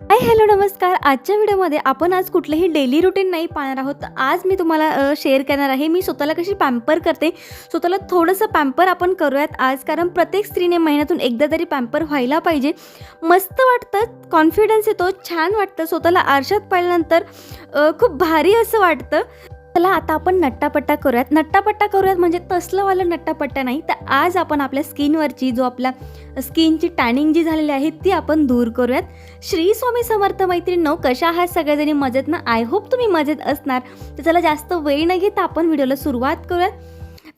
Hi hello नमस्कार. आजच्या व्हिडिओमध्ये आपण आज कुठलंही डेली रुटीन नाही पाहणार आहोत. आज मी तुम्हाला शेअर करणार आहे. मी स्वतःला कशी पॅम्पर करते? स्वतःला थोडंसं पॅम्पर आपण करूयात आज कारण प्रत्येक स्त्रीने महिन्यातून एकदा तरी पॅम्पर व्हायला पाहिजे. मस्त वाटतं कॉन्फिडन्स येतो छान वाटतं. स्वतःला आरशात पाहिल्यानंतर खूप भारी असं वाटतं. चला आता आपण नट्टापट्टा करूयात. नट्टापट्टा करूयात म्हणजे तसलंवालं नट्टापट्टा नाही तर आज आपण आपल्या स्किनवरची जो आपल्या स्किनची टॅनिंग जी झालेली आहे ती आपण दूर करूयात. श्री स्वामी समर्थ मैत्रीण कशा आहात सगळ्याजणी मजेत ना आय होप तुम्ही मजेत असणार. तर चला जास्त वेळ न घेता आपण व्हिडिओला सुरुवात करूयात.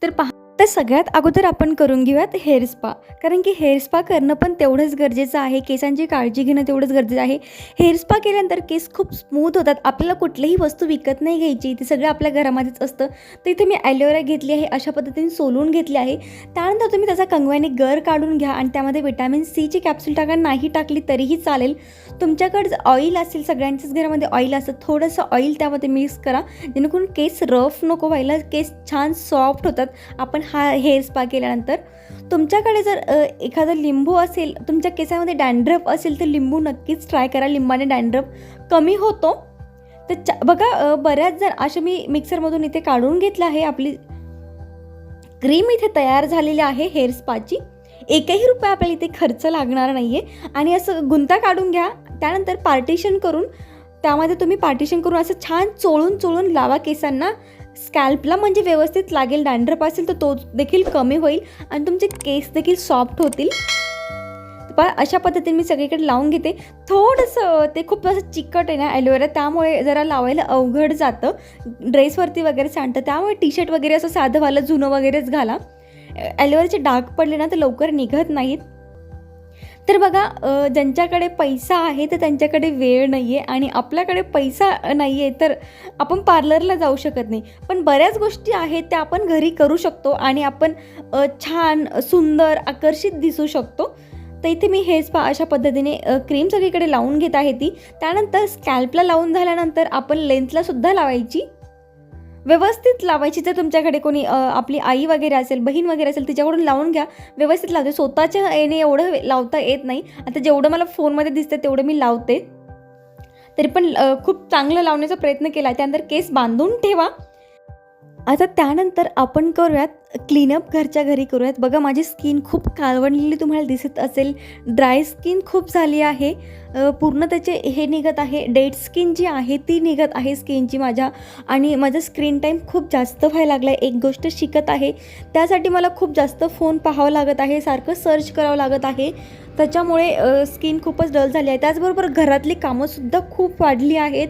तर पहा तर सगळ्यात अगोदर आपण करून घेऊयात हेअर स्पा कारण की हेअर स्पा करणं पण तेवढंच गरजेचं आहे. केसांची काळजी घेणं तेवढंच गरजेचं आहे. हेअर स्पा केल्यानंतर केस खूप स्मूथ होतात. आपल्याला कुठलीही वस्तू विकत नाही घ्यायची. ते सगळं आपल्या घरामध्येच असतं. तर इथे मी ॲलोवेरा घेतली आहे. अशा पद्धतीने सोलून घेतली आहे. त्यानंतर तुम्ही त्याचा कंगव्याने गर काढून घ्या आणि त्यामध्ये विटॅमिन सीची कॅप्सूल टाका. नाही टाकली तरीही चालेल. तुमच्याकडे जर ऑइल असेल सगळ्यांच्याच घरामध्ये ऑइल असतं थोडंसं ऑइल त्यामध्ये मिक्स करा. जेणेकरून केस रफ नको व्हायला. केस छान सॉफ्ट होतात. आपण हा हेअर स्पा केल्यानंतर तुमच्याकडे जर एखादं लिंबू असेल तुमच्या केसामध्ये डॅन्ड्रफ असेल तर लिंबू नक्कीच ट्राय करा. लिंबाने डॅन्ड्रफ कमी होतो. तर चा बघा बऱ्याच जण असे मी मिक्सरमधून इथे काढून घेतलं आहे आपली क्रीम इथे तयार झालेली आहे हेअर स्पाची एकही रुपया आपल्याला इथे खर्च लागणार नाही आहे आणि असं गुंता काढून घ्या. त्यानंतर पार्टिशन करून त्यामध्ये तुम्ही पार्टिशन करून असं छान चोळून चोळून लावा केसांना. स्कॅल्पला म्हणजे व्यवस्थित लागेल डॅन्ड्रप असेल तर तो देखील कमी होईल आणि तुमचे केस देखील सॉफ्ट होतील. पण अशा पद्धतीने मी सगळीकडे लावून घेते. थोडंसं ते खूप असं चिकट आहे ना ॲलोवेरा त्यामुळे जरा लावायला अवघड जातं. ड्रेसवरती वगैरे सांडतं त्यामुळे टी शर्ट वगैरे असं साधं वालं जुनं वगैरेच घाला. ॲलोवेराचे डाग पडले ना तर लवकर निघत नाहीत. तर बघा ज्यांच्याकडे पैसा आहे तर त्यांच्याकडे वेळ नाही आहे आणि आपल्याकडे पैसा नाही आहे तर आपण पार्लरला जाऊ शकत नाही. पण बऱ्याच गोष्टी आहेत त्या आपण घरी करू शकतो आणि आपण छान सुंदर आकर्षित दिसू शकतो. तर इथे मी हेच पा अशा पद्धतीने क्रीम सगळीकडे लावून घेत आहे ती. त्यानंतर स्कॅल्पला लावून झाल्यानंतर आपण लेंथलासुद्धा लावायची. व्यवस्थित लावायची. जर तुमच्याकडे कोणी आपली आई वगैरे असेल बहीण वगैरे असेल तिच्याकडून लावून घ्या. व्यवस्थित लावते. स्वतःच्या येणे एवढं लावता येत नाही. आता जेवढं मला फोनमध्ये दिसतं तेवढं मी लावते. तरी पण खूप चांगलं लावण्याचा प्रयत्न केला. त्यानंतर केस बांधून ठेवा. आता त्यानंतर आपण करूयात क्लीनअप घरच्या घरी करूयात. बघा माझी स्किन खूप काळवणलेली तुम्हाला दिसत असेल. ड्राय स्किन खूप झाली आहे. पूर्ण त्याचे हे निघत आहे. डेड स्किन जी आहे ती निघत आहे स्किनची माझ्या. आणि माझा स्क्रीन टाईम खूप जास्त व्हायला लागला आहे एक गोष्ट शिकत आहे. त्यासाठी मला खूप जास्त फोन पाहावं लागत आहे. सारखं सर्च करावं लागत आहे. त्याच्यामुळे स्किन खूपच डल झाली आहे. त्याचबरोबर घरातली कामंसुद्धा खूप वाढली आहेत.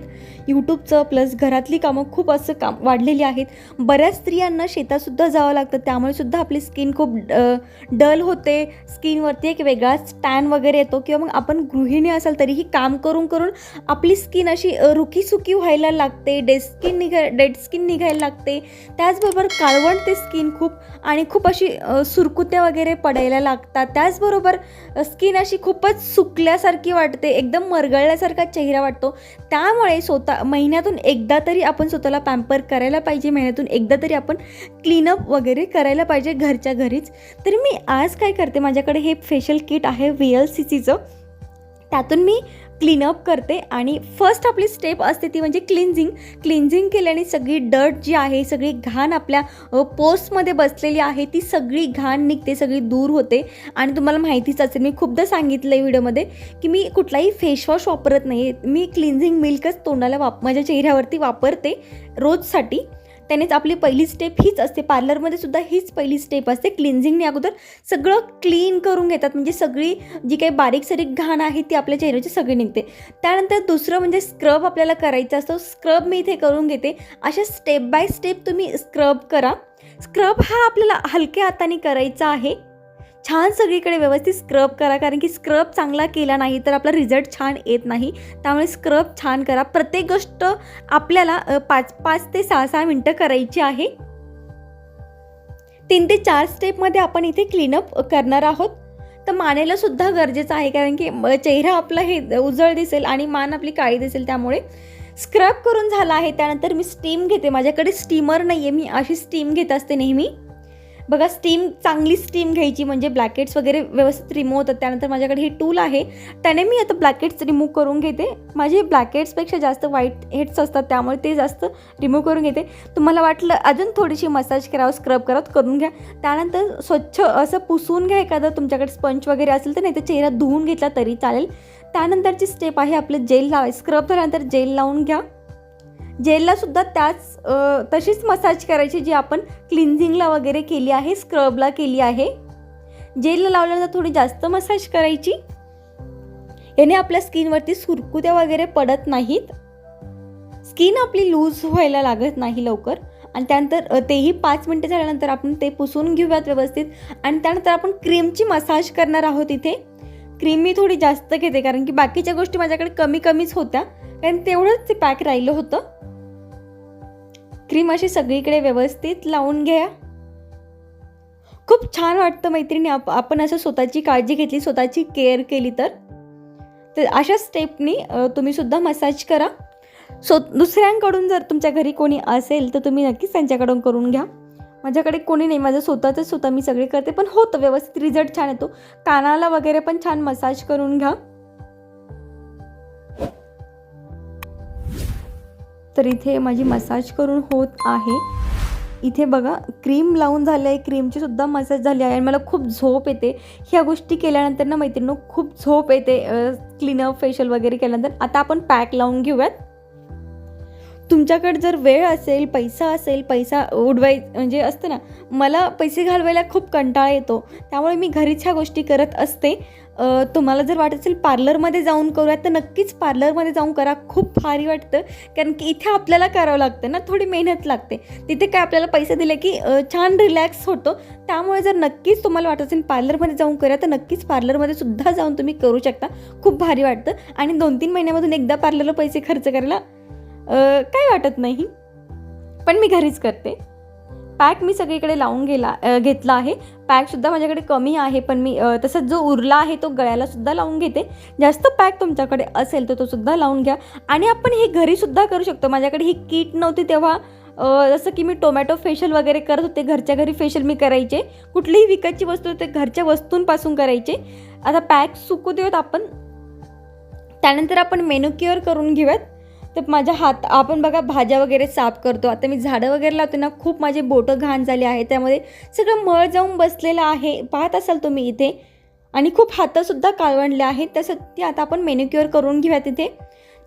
यूट्यूबचं प्लस घरातली कामं खूप असं काम वाढलेली आहेत. बऱ्याच स्त्रियांना शेतातसुद्धा जावं लागतं. त्यामुळे सुद्धा आपली स्किन खूप डल होते. स्किनवरती एक वेगळाच टॅन वगैरे येतो. किंवा मग आपण गृहिणी असाल तरीही काम करून करून आपली स्किन अशी अ, रुखीसुखी व्हायला लागते. डेड स्किन निघा डेड स्किन निघायला लागते. त्याचबरोबर काळवण ते स्किन खूप आणि खूप अशी सुरकुत्या वगैरे पडायला लागतात. त्याचबरोबर स्किन अशी खूपच सुकल्यासारखी वाटते. एकदम मरगळल्यासारखा चेहरा वाटतो. त्यामुळे स्वतः महिन्यातून एकदा तरी आपण स्वतःला पॅम्पर करायला पाहिजे महिन्यातून एकदा तरी आपण क्लीनअप वगैरे करायला पाहिजे घरच्या घरीच. तर मी आज काय करते माझ्याकडे हे फेशियल किट आहे व्ही एल सी सीचं त्यातून मी क्लीनअप करते आणि फर्स्ट आपली स्टेप असते ती म्हणजे क्लिन्झिंग क्लिन्झिंग केल्याने सगळी डर्ट जी आहे सगळी घाण आपल्या पोस्टमध्ये बसलेली आहे ती सगळी घाण निघते सगळी दूर होते. आणि तुम्हाला माहितीच असेल मी खूपदा सांगितलं आहे व्हिडिओमध्ये की मी कुठलाही फेसवॉश वापरत नाही मी क्लिन्झिंग मिल्कच तोंडाला वाप माझ्या चेहऱ्यावरती वापरते रोजसाठी. त्यानेच आपली पहिली स्टेप हीच असते. पार्लरमध्ये सुद्धा हीच पहिली स्टेप असते. क्लिन्झिंगने अगोदर सगळं क्लीन करून घेतात. म्हणजे सगळी जी काही बारीक सारीक घाण आहे ती आपल्या चेहऱ्याची सगळी निघते. त्यानंतर दुसरं म्हणजे स्क्रब आपल्याला करायचं असतं. स्क्रब मी इथे करून घेते. अशा स्टेप बाय स्टेप तुम्ही स्क्रब करा. स्क्रब हा आपल्याला हलक्या हाताने करायचा आहे. छान सगळीकडे व्यवस्थित स्क्रब करा कारण की स्क्रब चांगला केला नाही तर आपला रिझल्ट छान येत नाही. त्यामुळे स्क्रब छान करा. प्रत्येक गोष्ट आपल्याला पाच पाच ते सहा सहा मिनटं करायची आहे. तीन ते चार स्टेपमध्ये आपण इथे क्लीनअप करणार आहोत. तर मानेला सुद्धा गरजेचं आहे कारण की चेहरा आपला हे उजळ दिसेल आणि मान आपली काळी दिसेल त्यामुळे. स्क्रब करून झाला आहे त्यानंतर मी स्टीम घेते. माझ्याकडे स्टीमर नाही आहे मी अशी स्टीम घेत असते नेहमी. बघा स्टीम चांगली स्टीम घ्यायची म्हणजे ब्लॅकेट्स वगैरे व्यवस्थित रिमूव्ह होतात. त्यानंतर माझ्याकडे हे टूल आहे. त्याने मी आता ब्लॅकेट्स रिमूव्ह करून घेते. माझे ब्लॅकेट्सपेक्षा जास्त व्हाईट हेड्स असतात त्यामुळे ते जास्त रिमूव्ह करून घेते. तुम्हाला वाटलं अजून थोडीशी मसाज करावं स्क्रब करत करून घ्या. त्यानंतर स्वच्छ असं पुसून घ्या एखादं तुमच्याकडे स्पंच वगैरे असेल तर नाही तर चेहरा धुवून घेतला तरी चालेल. त्यानंतरची स्टेप आहे आपलं जेल लावाय स्क्रब झाल्यानंतर जेल लावून घ्या. जेललासुद्धा त्याच तशीच मसाज करायची जी आपण क्लिन्झिंगला वगैरे केली आहे स्क्रबला केली आहे. जेलला लावल्यानंतर थोडी जास्त मसाज करायची याने आपल्या स्किनवरती सुरकुत्या वगैरे पडत नाहीत. स्किन आपली लूज व्हायला लागत नाही लवकर. आणि त्यानंतर तेही पाच मिनटं झाल्यानंतर आपण ते पुसून घेऊयात व्यवस्थित. आणि त्यानंतर आपण क्रीमची मसाज करणार आहोत इथे. क्रीम मी थोडी जास्त घेते कारण की बाकीच्या गोष्टी माझ्याकडे कमी कमीच होत्या. कारण तेवढंच ते पॅक राहिलं होतं. क्रीम अशी सगळीकडे व्यवस्थित लावून घ्या. खूप छान वाटतं मैत्रिणी आप आपण असं स्वतःची काळजी घेतली स्वतःची केअर केली तर. तर अशा स्टेपनी तुम्हीसुद्धा तुम्ही सुद्धा मसाज करा. सो दुसऱ्यांकडून जर तुमच्या घरी कोणी असेल तर तुम्ही नक्कीच त्यांच्याकडून करून घ्या. माझ्याकडे कोणी नाही माझं स्वतःच स्वतः मी सगळे करते पण होतं व्यवस्थित रिझल्ट छान येतो. कानाला वगैरे पण छान मसाज करून घ्या. तर इथे माझी मसाज करून होत आहे. इथे बघा क्रीम लावून झालं आहे क्रीमची सुद्धा मसाज झाली आहे आणि मला खूप झोप येते. ह्या गोष्टी केल्यानंतर ना मैत्रिणी खूप झोप येते क्लीनअप फेशियल वगैरे केल्यानंतर. आता आपण पॅक लावून घेऊयात. तुमच्याकडे जर वेळ असेल पैसा असेल पैसा उडवाय म्हणजे असतं ना मला पैसे घालवायला खूप कंटाळा येतो. त्यामुळे मी घरीच ह्या गोष्टी करत असते. तुम्हाला जर वाटत असेल पार्लरमध्ये जाऊन करूयात तर नक्कीच पार्लरमध्ये जाऊन करा. खूप भारी वाटतं. कारण की इथे आपल्याला करावं लागतं ना थोडी मेहनत लागते. तिथे काय आपल्याला पैसे दिले की छान रिलॅक्स होतो. त्यामुळे जर नक्कीच तुम्हाला वाटत असेल पार्लरमध्ये जाऊन करा तर नक्कीच पार्लरमध्ये सुद्धा जाऊन तुम्ही करू शकता. खूप भारी वाटतं. आणि दोन तीन महिन्यामधून एकदा पार्लरला पैसे खर्च करायला काय वाटत नाही. पण मी घरीच करते. पॅक मी सगळीकडे लावून गेला घेतला आहे. पॅकसुद्धा माझ्याकडे कमी आहे पण मी तसंच जो उरला आहे तो गळ्यालासुद्धा लावून घेते. जास्त पॅक तुमच्याकडे असेल तर तो सुद्धा लावून घ्या. आणि आपण हे घरीसुद्धा करू शकतो. माझ्याकडे ही किट नव्हती तेव्हा जसं की मी टोमॅटो फेशियल वगैरे करत होते घरच्या घरी फेशियल मी करायचे. कुठलीही विकतची वस्तू ते घरच्या वस्तूंपासून करायचे. आता पॅक सुकू देऊत आपण. त्यानंतर आपण मेनुक्युअर करून घेऊयात. तर माझ्या हात आपण बघा भाज्या वगैरे साफ करतो. आता मी झाडं वगैरे लावते ना खूप माझे बोटं घाण झाले आहे त्यामध्ये सगळं मळ जाऊन बसलेलं आहे. पाहत असाल तुम्ही इथे. आणि खूप हातंसुद्धा काळवणले आहेत. त्यासाठी आता आपण मेन्युक्युअर करून घेऊया तिथे.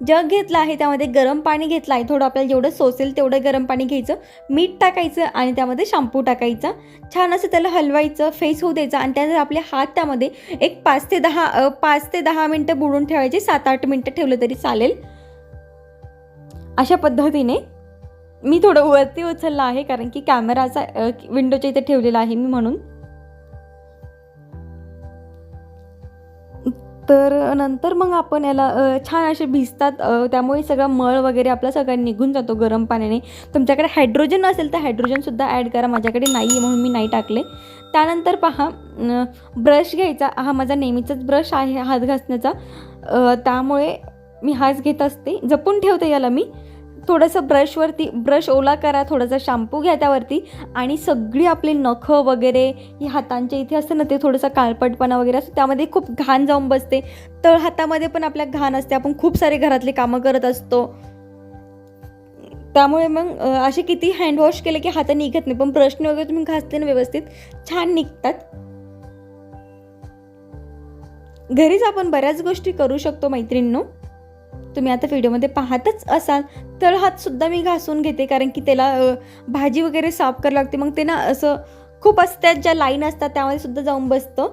जग घेतला आहे त्यामध्ये गरम पाणी घेतलं आहे. थोडं आपल्याला जेवढं सोसेल तेवढं गरम पाणी घ्यायचं. मीठ टाकायचं आणि त्यामध्ये शॅम्पू टाकायचा. छान असं त्याला हलवायचं फेस होऊ द्यायचं. आणि त्यानंतर आपले हात त्यामध्ये एक पाच ते दहा पाच ते दहा मिनटं बुडून ठेवायचे. सात आठ मिनटं ठेवलं तरी चालेल. अशा पद्धतीने मी थोडं वरती उचललं आहे कारण की कॅमेराचा विंडोच्या इथे ठेवलेला आहे मी म्हणून. तर नंतर मग आपण याला छान असे भिजतात त्यामुळे सगळा मळ वगैरे आपला सगळा निघून जातो गरम पाण्याने. तुमच्याकडे हायड्रोजन असेल तर हायड्रोजनसुद्धा ॲड करा माझ्याकडे नाही आहे म्हणून मी नाही टाकले. त्यानंतर पहा ब्रश घ्यायचा हा माझा नेहमीचाच ब्रश आहे हात घासण्याचा. त्यामुळे मी हाच घेत असते. जपून ठेवते याला मी. थोडंसं ब्रशवरती ब्रश ओला करा थोडासा शॅम्पू घ्या त्यावरती. आणि सगळी आपली नखं वगैरे ही हातांच्या इथे असतं ना ते थोडंसं काळपटपणा वगैरे असतो. त्यामध्ये खूप घाण जाऊन बसते. तळ हातामध्ये पण आपल्या घाण असते. आपण खूप सारे घरातले कामं करत असतो. त्यामुळे मग असे किती हँडवॉश केले की हात निघत नाही. पण ब्रशने वगैरे तुम्ही घासले ना व्यवस्थित छान निघतात. घरीच आपण बऱ्याच गोष्टी करू शकतो मैत्रिणींनो. तुम्ही आता व्हिडिओमध्ये पाहतच असाल तर हातसुद्धा मी घासून घेते कारण की त्याला भाजी वगैरे साफ करावी लागते. मग ते ना असं खूप असतात ज्या लाईन असतात त्यामध्ये सुद्धा जाऊन बसतं.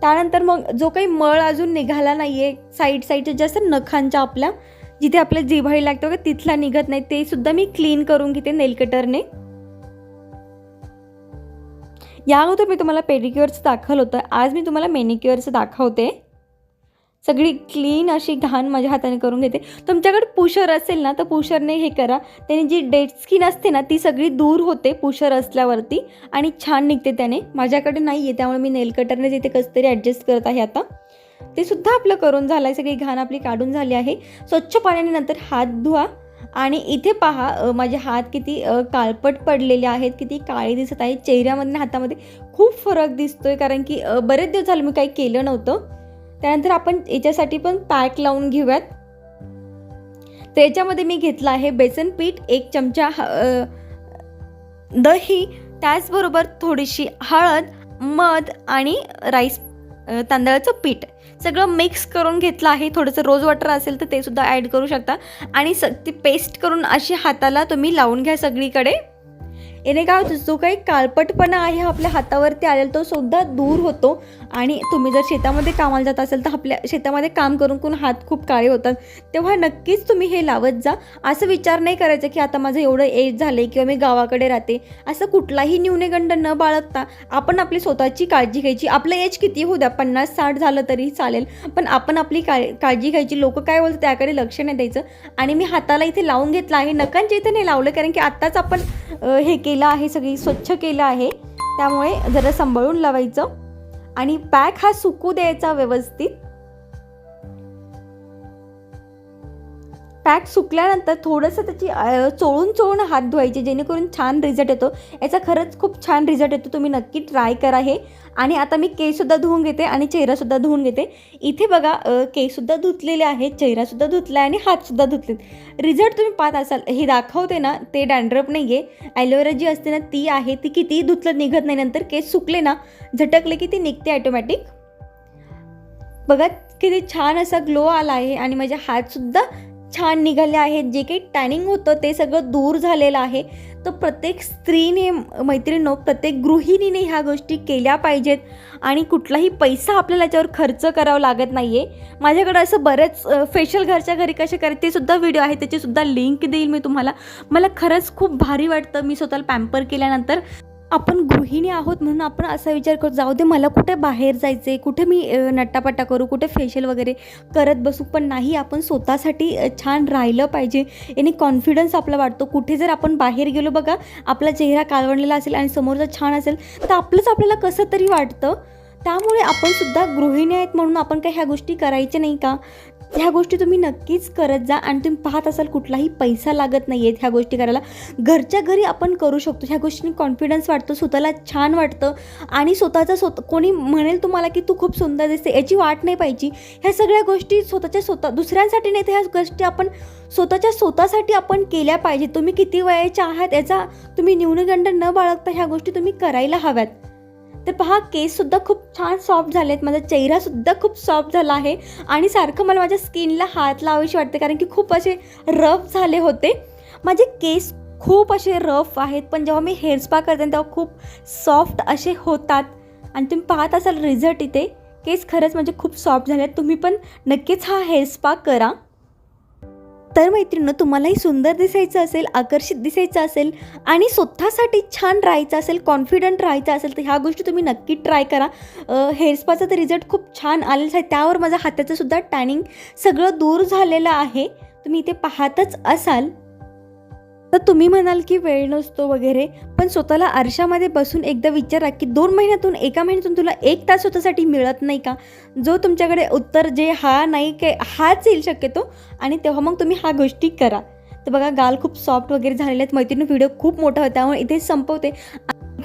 त्यानंतर मग जो काही मळ अजून निघाला नाही आहे साईड साईडच्या जास्त नखांच्या आपल्या जिथे आपल्या जिभाळी लागतो का तिथला निघत नाही. ते सुद्धा मी क्लीन करून घेते नेलकटरने. या अगोदर मी तुम्हाला पेडिक्युअरचं दाखवलं होतं. आज मी तुम्हाला मेनिक्युअरचं दाखवते. सगळी क्लीन अशी घाण माझ्या हाताने करून घेते. तुमच्याकडे पुशर असेल ना तर पुशरने हे करा. त्याने जी डेड स्किन असते ना ती सगळी दूर होते पुशर असल्यावरती आणि छान निघते त्याने. माझ्याकडे नाही आहे त्यामुळे मी नेलकटरने तिथे कसं तरी ॲडजस्ट करत आहे आता. ते सुद्धा आपलं करून झालं आहे सगळी घाण आपली काढून झाली आहे. स्वच्छ पाण्याने नंतर हात धुवा आणि इथे पहा माझे हात किती काळपट पडलेले आहेत किती काळे दिसत आहेत. चेहऱ्यामध्ये हातामध्ये खूप फरक दिसतोय कारण की बरेच दिवस झाले मी काही केलं नव्हतं. त्यानंतर आपण याच्यासाठी पण पॅक लावून घेऊयात. तर याच्यामध्ये मी घेतलं आहे बेसन पीठ एक चमचा ह- दही त्याचबरोबर थोडीशी हळद मध आणि राईस तांदळाचं पीठ. सगळं मिक्स करून घेतलं आहे. थोडंसं रोज वॉटर असेल तर ते सुद्धा ॲड करू शकता. आणि स ती पेस्ट करून अशी हाताला तुम्ही लावून घ्या सगळीकडे. याने काय होतं जो काही काळपटपणा आहे आपल्या हातावरती आलेला तो सुद्धा दूर होतो. आणि तुम्ही जर शेतामध्ये कामाला जात असेल तर आपल्या शेतामध्ये काम करून करून हात खूप काळे होतात. तेव्हा नक्कीच तुम्ही हे लावत जा. असं विचार नाही करायचं की आता माझं एवढं एज झालं आहे किंवा मी गावाकडे राहते. असं कुठलाही न्यूनगंड न बाळगता आपण आपली स्वतःची काळजी घ्यायची. आपलं एज किती होऊ द्या पन्नास साठ झालं तरी चालेल. पण आपण आपली का काळजी घ्यायची. लोक काय बोलतात त्याकडे लक्ष नाही द्यायचं. आणि मी हाताला इथे लावून घेतलं आहे. नकांच्या इथे नाही लावलं कारण की आत्ताच आपण हे केलं. आहे सगळी स्वच्छ केलं आहे. त्यामुळे जरा सांभाळून लावायचं. आणि पॅक हा सुकू द्यायचा व्यवस्थित. पॅक सुकल्यानंतर थोडंसं त्याची चोळून चोळून हात धुवायचे जेणेकरून छान रिझल्ट येतो. याचा खरंच खूप छान रिझल्ट येतो. तुम्ही नक्की ट्राय करा हे. आणि आता मी केससुद्धा धुवून घेते आणि चेहरासुद्धा धुवून घेते. इथे बघा केससुद्धा धुतलेले आहेत चेहरासुद्धा धुतला आहे आणि हातसुद्धा धुतलेत. रिझल्ट तुम्ही पाहत असाल हे दाखवते ना ते डॅन्ड्रप नाही आहे ॲलोवेरा जी असते ना ती आहे ती कितीही धुतलं निघत नाही नंतर केस सुकले ना झटकले की ती निघते ॲटोमॅटिक बघा किती छान असा ग्लो आला आहे आणि माझे हातसुद्धा छान निघाले आहेत जे काही टॅनिंग होतं ते सगळं दूर झालेलं आहे. तर प्रत्येक स्त्रीने मैत्रिणीनो प्रत्येक गृहिणीने ह्या गोष्टी केल्या पाहिजेत आणि कुठलाही पैसा आपल्याला याच्यावर खर्च करावा लागत नाही आहे माझ्याकडे असं बरेच फेशियल घरच्या घरी कसे करायचे ते सुद्धा व्हिडिओ आहे त्याचीसुद्धा लिंक देईल मी तुम्हाला. मला खरंच खूप भारी वाटतं मी स्वतःला पॅम्पर केल्यानंतर. आपण गृहिणी आहोत म्हणून आपण असा विचार करतो जाऊ दे मला कुठे बाहेर जायचं आहे कुठे मी नट्टापट्टा करू? कुठे फेशियल वगैरे करत बसू? पण नाही आपण स्वतःसाठी छान राहिलं पाहिजे. याने कॉन्फिडन्स आपला वाटतो कुठे जर आपण बाहेर गेलो बघा आपला चेहरा कालवणलेला असेल आणि समोरचा छान असेल तर आपलंच आपल्याला कसं तरी वाटतं. त्यामुळे आपण सुद्धा गृहिणी आहेत म्हणून आपण काही ह्या गोष्टी करायच्या नाही का? ह्या गोष्टी तुम्ही नक्कीच करत जा आणि तुम्ही पाहत असाल कुठलाही पैसा लागत नाही आहेत ह्या गोष्टी करायला. घरच्या घरी आपण करू शकतो. ह्या गोष्टींनी कॉन्फिडन्स वाटतो स्वतःला छान वाटतं आणि स्वतःचा स्वतः कोणी म्हणेल तुम्हाला की तू खूप सुंदर दिसते याची वाट नाही पाहिजे ह्या सगळ्या गोष्टी स्वतःच्या स्वतः दुसऱ्यांसाठी नाही तर ह्या गोष्टी आपण स्वतःच्या स्वतःसाठी आपण केल्या पाहिजे तुम्ही किती वयाच्या आहात याचा तुम्ही न्यूनगंड न बाळगता ह्या गोष्टी तुम्ही करायला हव्यात. तर पहा केससुद्धा खूप छान सॉफ्ट झाले आहेत माझा चेहरासुद्धा खूप सॉफ्ट झाला आहे. आणि सारखं मला माझ्या स्किनला हात लावायची वाटते कारण की खूप असे रफ झाले होते. माझे केस खूप असे रफ आहेत पण जेव्हा मी हेअर स्पा करते ना, तेव्हा खूप सॉफ्ट असे होतात. आणि तुम्ही पाहत असाल रिझल्ट इथे. केस खरंच म्हणजे खूप सॉफ्ट झाले आहेत तुम्ही पण नक्कीच हा हेअर स्पा करा. तर मैत्रिणं तुम्हालाही सुंदर दिसायचं असेल आकर्षित दिसायचं असेल आणि स्वतःसाठी छान राहायचं असेल कॉन्फिडंट राहायचं असेल तर ह्या गोष्टी तुम्ही नक्की ट्राय करा. हेअरस्पाचा तर रिझल्ट खूप छान आलेला आहे. त्यावर माझ्या हाताचंसुद्धा टॅनिंग सगळं दूर झालेलं आहे. तुम्ही इथे पाहतच असाल. तर तुम्ही म्हणाल की वेळ नसतो वगैरे पण स्वतःला आरशामध्ये बसून एकदा विचारा की दोन महिन्यातून एका महिन्यातून तुला एक तास स्वतःसाठी मिळत नाही का? जो तुमच्याकडे उत्तर जे हा नाही काय हाच येईल शक्यतो आणि तेव्हा मग तुम्ही हा गोष्टी करा. तर बघा गाल खूप सॉफ्ट वगैरे झालेले आहेत. मैत्रिणी व्हिडिओ खूप मोठा होता त्यामुळे इथे संपवते.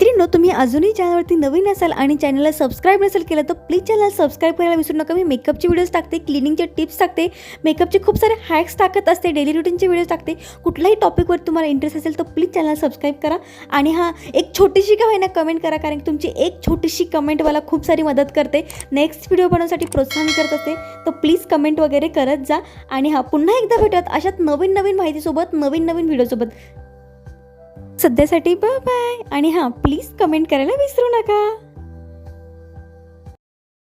मैत्रिणी तुम्ही अजूनही चॅनलवरती नवीन असाल आणि चॅनलला सबस्क्राईब नसेल केलं तर प्लीज चॅनल सबस्क्राईब करायला विसरू नका. मी मेकअपचे व्हिडिओज टाकते क्लिनिंगचे टिप्स टाकते. मेकअपचे खूप सारे हॅक्स टाकत असते डेली रुटीनचे व्हिडिओज टाकते. कुठल्याही टॉपिकवर तुम्हाला इंटरेस्ट असेल तर प्लीज चॅनल सबस्क्राईब करा. आणि हां एक छोटीशी का होईना कमेंट करा कारण तुमची एक छोटीशी कमेंट मला खूप सारी मदत करते. नेक्स्ट व्हिडिओ बनवण्यासाठी प्रोत्साहन करत असते तर प्लीज कमेंट वगैरे करत जा. आणि हां पुन्हा एकदा भेटत अशात नवीन नवीन माहितीसोबत नवीन नवीन व्हिडिओसोबत सध्यासाठी बाय बाय आणि हां प्लीज कमेंट करायला विसरू नका.